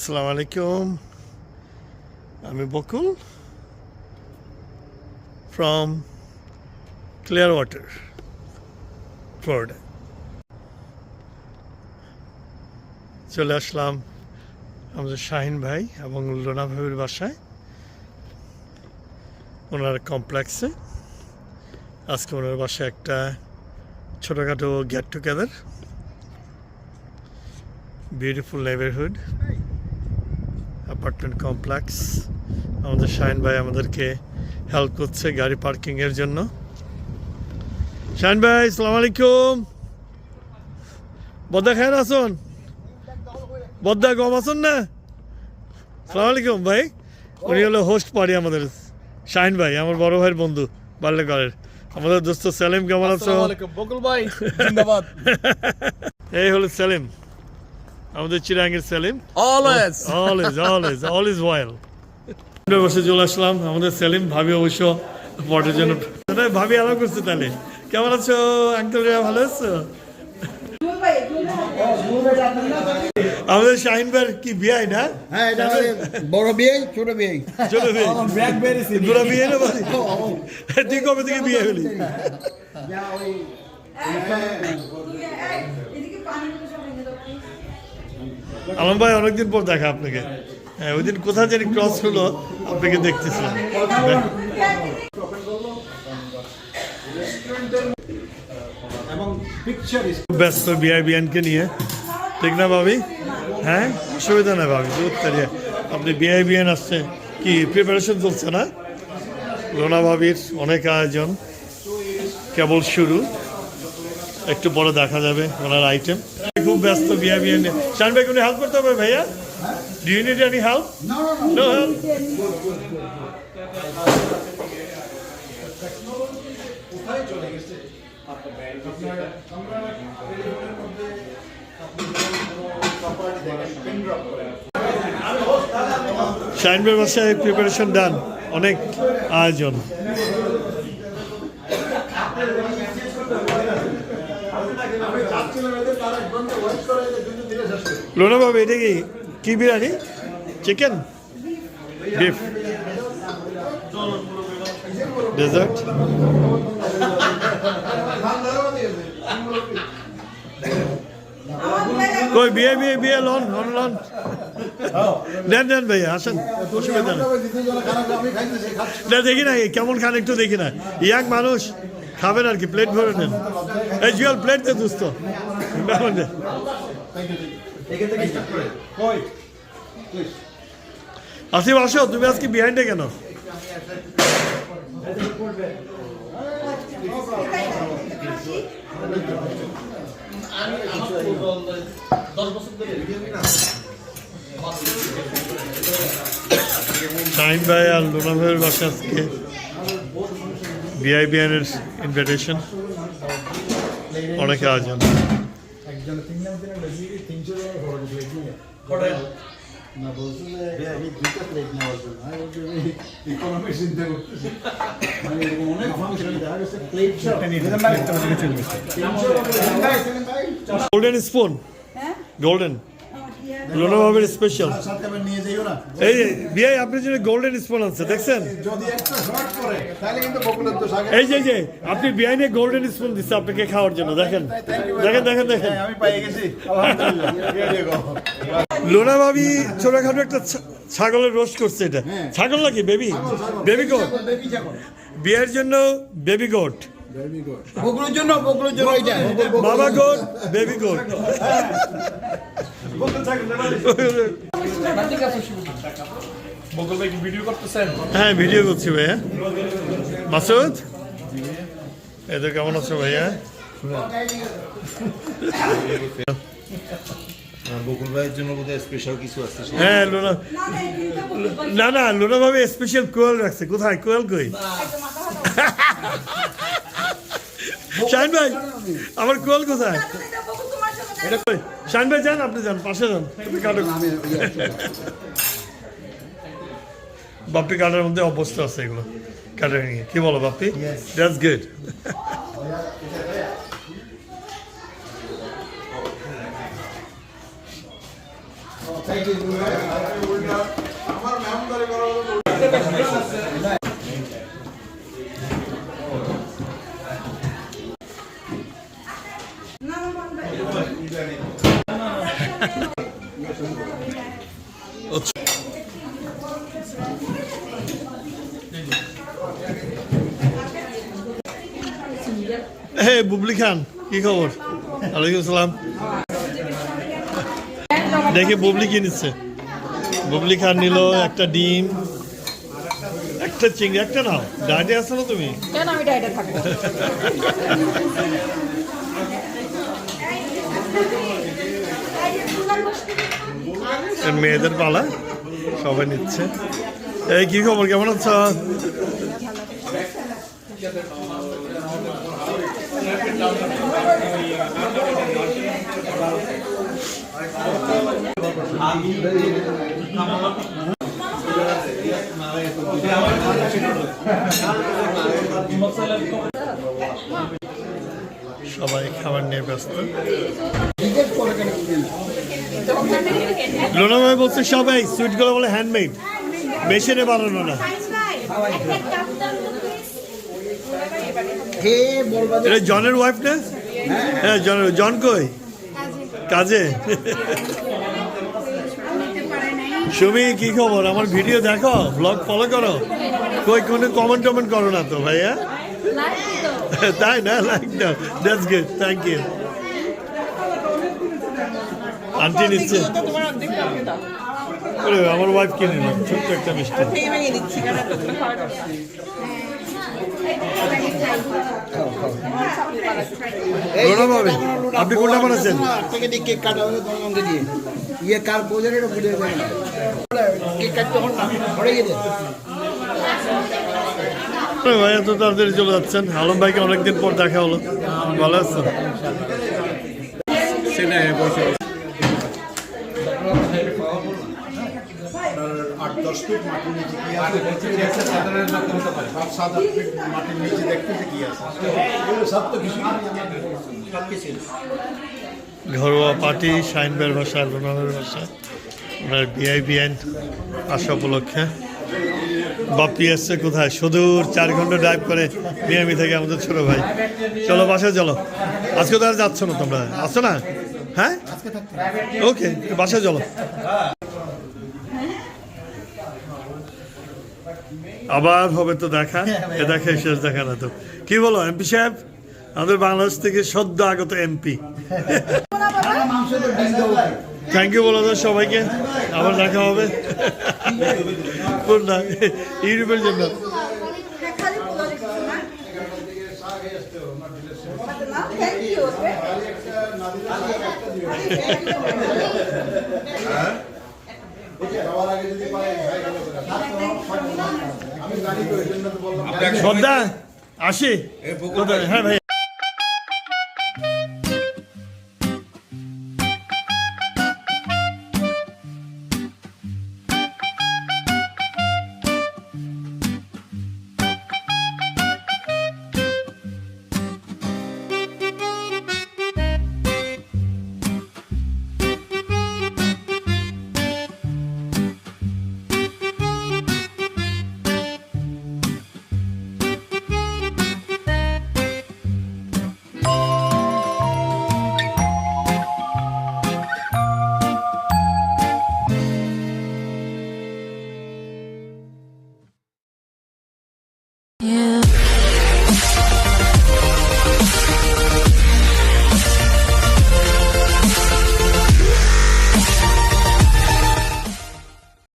আসসালামু আলাইকুম। আমি Bakul from Clearwater Florida চলে আসলাম আমাদের শাহিন ভাই এবং লোনা ভাবির বাসায়। ওনার কমপ্লেক্সে আজকে ওনার বাসায় একটা ছোটোখাটো get together beautiful neighbourhood apartment complex আমাদের শাহিন ভাই আমাদেরকে হেল্প করছে গাড়ি পার্কিংয়ের জন্য। শাহিন ভাই সালাম আলাইকুম। বদ্দা খায় আসুন বদ্দা গম আসুন না? সালাম আলাইকুম ভাই। উনি হলো হোস্ট পার্টি আমাদের শাহিন ভাই আমার বড় ভাইয়ের বন্ধু বাল্যকালের। আমাদের দোস্ত সেলিম কেমন আছো? বকুল ভাই এই হলো সেলিম। আমাদের চিরাঙ্গের Salim always always always always well আমরা বসে চলে আসলাম আমাদের সেলিম ভাবি অবশ্য পটের জন্য ভাবি আলাপ করছে তাহলে কেমন আছো আঙ্কেল ভালো আছো আমাদের শাহিন ভাই কি বিয়াই না হ্যাঁ এটা বড় বিয়ে ছোট বিয়ে চলো বিয়ে দুটো বিয়ে না তুই কবে থেকে বিয়ে হলি আলম ভাই অনেকদিন পর দেখা আপনাকে। হ্যাঁ ওই দিন কোথায় জানি ক্রস হলো আপনাকে দেখতেছিলাম। ব্যস্ত বিআই বিয়ানকে নিয়ে। ঠিক না ভাবি? হ্যাঁ? অসুবিধা নেই ভাবি উত্তরিয়া আপনি বিআই বিয়ান আসছে। কি প্রিপারেশন চলছে না? লোনা ভাবির অনেক আয়োজন। কেবল শুরু। একটু বড় দেখা যাবে ওনার আইটেম খুব ব্যস্ত বিআই বিয়ান নিয়ে। শান ভাই কোনো হেল্প করতে হবে ভাইয়া? Do you need any help no help ভাই বাসায় প্রিপারেশন ডান অনেক আয়োজন। লোনা বাবু এটা কি কি বিরিয়ানি? চিকেন বিফ ডেজার্ট কই, বিয়ে বিয়ে বিয়ে, লন লন লন। নেন নেন ভাইয়া, আসেন, অসুবিধা না, দেখি না কেমন খান একটু দেখি না। ইয়াং মানুষ, খাবেন আর কি প্লেট ভরে নেন। এই জুয়াল প্লেট দে, দুস্ত। আসিফ, আসো, তুমি আজকে বিহাইন্ডে কেন? শাহিন ভাই আর লোনা ভাইয়ের বাসা আজকে বিআইবিআনের ইনভিটেশন অনেকে আয়োজন একজন তিন জন দিনে বেশি তিনশো টাকা খরচ হয়েছে না বলছি যে আমি দুটো প্লেট নেওয়ার জন্য আমি বলছি ইকোনমি চিন্তা করতেছি মানে এরকম অনেক ফাংশন দেখা গেছে প্লেট গোল্ডেন স্পুন হ্যাঁ গোল্ডেন লোনা ভাবের স্পেশাল নিয়ে এই যে বিআই আপনার জন্য গোল্ডেন স্পুন আছে দেখছেন? যদি একটা শর্ট করে তাহলে কিন্তু বকুলের তো সাগে এই যে যে আপনি বিআইনে গোল্ডেন স্পুন দিচ্ছে আপনাকে খাওয়ার জন্য দেখেন। দেখেন দেখেন দেখেন। আমি পাই গেছি। আলহামদুলিল্লাহ। লোনা ভাবি ছোটখাটো একটা ছা- ছাগলের রোস্ট করছে এটা। ছাগল নাকি বেবি? বেবি গোট বিয়ের জন্য বেবি গোট বকুলের জন্য বকুলের জন্য এটা বাবা গোট বেবি গোট বকুল ভাই কি ভিডিও করতেছেন? হ্যাঁ ভিডিও করছি ভাইয়া। মাসুদ? এদের কেমন আছো ভাইয়া? বকুল ভাইয়ের জন্য বোধহয় স্পেশাল কিছু আছে। হ্যাঁ লোনা পারি না না লোনা ভাবে স্পেশাল কোয়েল রাখছে। কোথায়? কোয়েল কই? শাহিন ভাই আমার কোয়েল কোথায়? শাহিন ভাই যান আপনি যান পাশে যান। কাটো বাপ্পি কাটার মধ্যে অবস্থা আছে এগুলো কাটার নিয়ে। কি বলো Bappi that's good hey, Bubli Khan, কি খবর? ওয়ালাইকুম সালাম। দেখি বুবলি কি নিচ্ছে? বুবলি খান নিল একটা ডিম, একটা চিংড়ি, একটা নাও। ডায়েটে আসছো না তুমি? কেন আমি ডায়েটে থাকব মেয়েদের পালা সবাই নিচ্ছে। এই কি খবর? কেমন আছো? সবাই খাবার নিয়ে ব্যস্ত। লোনা ভাই বলছে সবাই সুইটগুলো বলে হ্যান্ডমেড মেশিনে বানানো না। এটা জনের ওয়াইফ না? হ্যাঁ জন জন কই? কাজে। সুমি কি খবর? আমার ভিডিও দেখো ব্লগ ফলো করো। কই কোনো কমেন্ট টমেন্ট করো না তো ভাইয়া? তাই না? লাইক দাও that's good thank you aunty নিচ্ছে। আমার ওয়াইফ কিনে নিলাম ছোট্ট একটা মিষ্টি। আপনি কোনটা বানাচ্ছেন? কেক কাটা হবে তোমার মধ্যে দিয়ে। ইয়ে কার বোঝার এটা বুঝে যাবে। না কেক কাটতে পড়ে ভাই এত তাড়াতাড়ি চলে যাচ্ছেন। আলম ভাইকে অনেকদিন পর দেখা হলো। ভালো আছেন? আট দশ ফিট মাটির নিচে কি আছে? সাত সাত আট ফিট মাটির নিচে দেখতেছে কি আছে? সব তো কিছু সব কিছু ঘরোয়া পার্টি শাইনবের বাসা রোনালের বাসা ওনার বিআইবিএন আসা উপলক্ষে। বাপ্পি আসছে কোথায়? সুদূর চার ঘণ্টা ড্রাইভ করে মিয়ামি থেকে আমাদের ছোট ভাই। চলো বাসায় চলো। আজকে তো আর যাচ্ছ না তোমরা। আসছো না? হ্যাঁ? ওকে বাসায় চলো। আবার হবে তো দেখা। এ দেখে শেষ দেখা না তো। কি বলো এমপি সাহেব? আমাদের বাংলাদেশ থেকে সদ্য আগত এমপি। থ্যাংক ইউ বলো সবাইকে। আবার দেখা হবে। ইউরোপের জন্য। খালি শ্রদ্ধা আসি। হ্যাঁ ভাই।